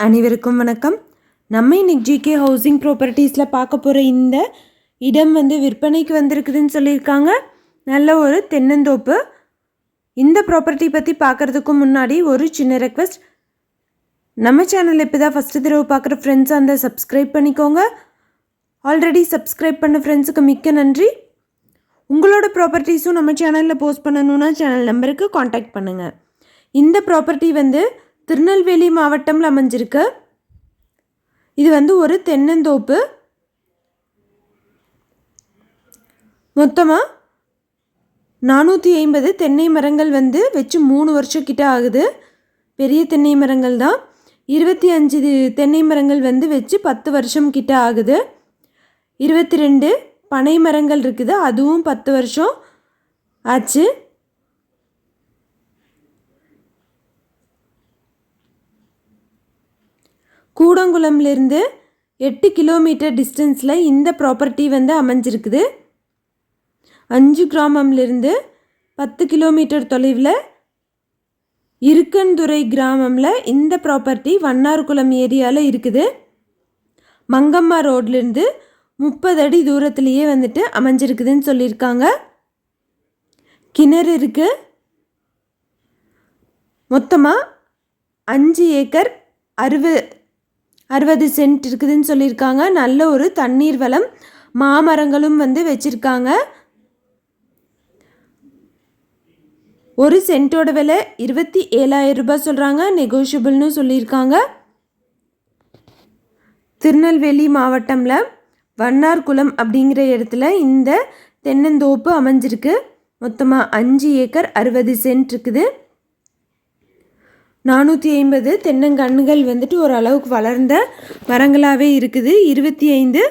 அனைவருக்கும் வணக்கம். நம்ம இன்னைக்கு ஜிகே ஹவுசிங் ப்ராப்பர்ட்டிஸில் பார்க்க போகிற இந்த இடம் வந்து விற்பனைக்கு வந்திருக்குதுன்னு சொல்லியிருக்காங்க. நல்ல ஒரு தென்னந்தோப்பு. இந்த ப்ராப்பர்ட்டி பற்றி பார்க்குறதுக்கு முன்னாடி ஒரு சின்ன ரெக்வெஸ்ட் நம்ம சேனல் இப்போ தான் ஃபஸ்ட்டு தடவை பார்க்குற ஃப்ரெண்ட்ஸ் அந்த சப்ஸ்கிரைப் பண்ணிக்கோங்க. ஆல்ரெடி சப்ஸ்கிரைப் பண்ண ஃப்ரெண்ட்ஸுக்கு மிக்க நன்றி. உங்களோட ப்ராப்பர்ட்டிஸும் நம்ம சேனலில் போஸ்ட் பண்ணணுன்னா சேனல் நம்பருக்கு காண்டாக்ட் பண்ணுங்கள் இந்த ப்ராப்பர்ட்டி வந்து திருநெல்வேலி மாவட்டம்ல அமைஞ்சிருக்கு. இது வந்து ஒரு தென்னந்தோப்பு. மொத்தமாக நானூற்றி ஐம்பது தென்னை மரங்கள் வந்து வச்சு மூணு வருஷம் கிட்ட ஆகுது. பெரிய தென்னை மரங்கள் தான். இருபத்தி அஞ்சு தென்னை மரங்கள் வந்து வச்சு பத்து வருஷம் கிட்ட ஆகுது. இருபத்தி ரெண்டு பனை மரங்கள் இருக்குது. அதுவும் பத்து வருஷம் ஆச்சு. கூடங்குளம்லேருந்து எட்டு கிலோமீட்டர் டிஸ்டன்ஸில் இந்த ப்ராப்பர்ட்டி வந்து அமைஞ்சிருக்குது. அஞ்சு கிராமம்லேருந்து பத்து கிலோமீட்டர் தொலைவில் இருக்கன்துறை கிராமமில் இந்த ப்ராப்பர்ட்டி வண்ணார்குளம் ஏரியாவில் இருக்குது. மங்கம்மா ரோட்லேருந்து முப்பது அடி தூரத்துலேயே வந்துட்டு அமைஞ்சிருக்குதுன்னு சொல்லியிருக்காங்க. கிணறு இருக்குது மொத்தமாக அஞ்சு ஏக்கர் அறுபது அறுபது சென்ட் இருக்குதுன்னு சொல்லியிருக்காங்க. நல்ல ஒரு தண்ணீர் வளம் மாமரங்களும் வந்து வச்சுருக்காங்க. ஒரு சென்ட்டோட விலை இருபத்தி ஏழாயிரம் ரூபாய் சொல்கிறாங்க நெகோஷியபிள்னு சொல்லியிருக்காங்க. திருநெல்வேலி மாவட்டமில் வண்ணார்குளம் அப்படிங்கிற இடத்துல இந்த தென்னந்தோப்பு அமைஞ்சிருக்கு. மொத்தமாக அஞ்சு ஏக்கர் அறுபது சென்ட் இருக்குது. நானூற்றி ஐம்பது தென்னங்கன்றுகள் வந்துட்டு ஓரளவுக்கு வளர்ந்த மரங்களாகவே இருக்குது. இருபத்தி ஐந்து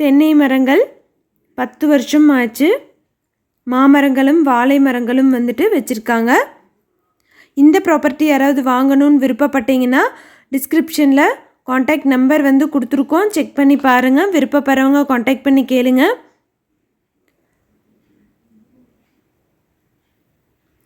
தென்னை மரங்கள் பத்து வருஷம் ஆச்சு. மாமரங்களும் வாழை மரங்களும் வந்துட்டு வச்சுருக்காங்க. இந்த ப்ராப்பர்ட்டி யாராவது வாங்கணும்னு விருப்பப்பட்டீங்கன்னா டிஸ்கிரிப்ஷனில் காண்டாக்ட் நம்பர் வந்து கொடுத்துருக்கோம். செக் பண்ணி பாருங்கள் விருப்பப்படுறவங்க காண்டாக்ட் பண்ணி கேளுங்கள்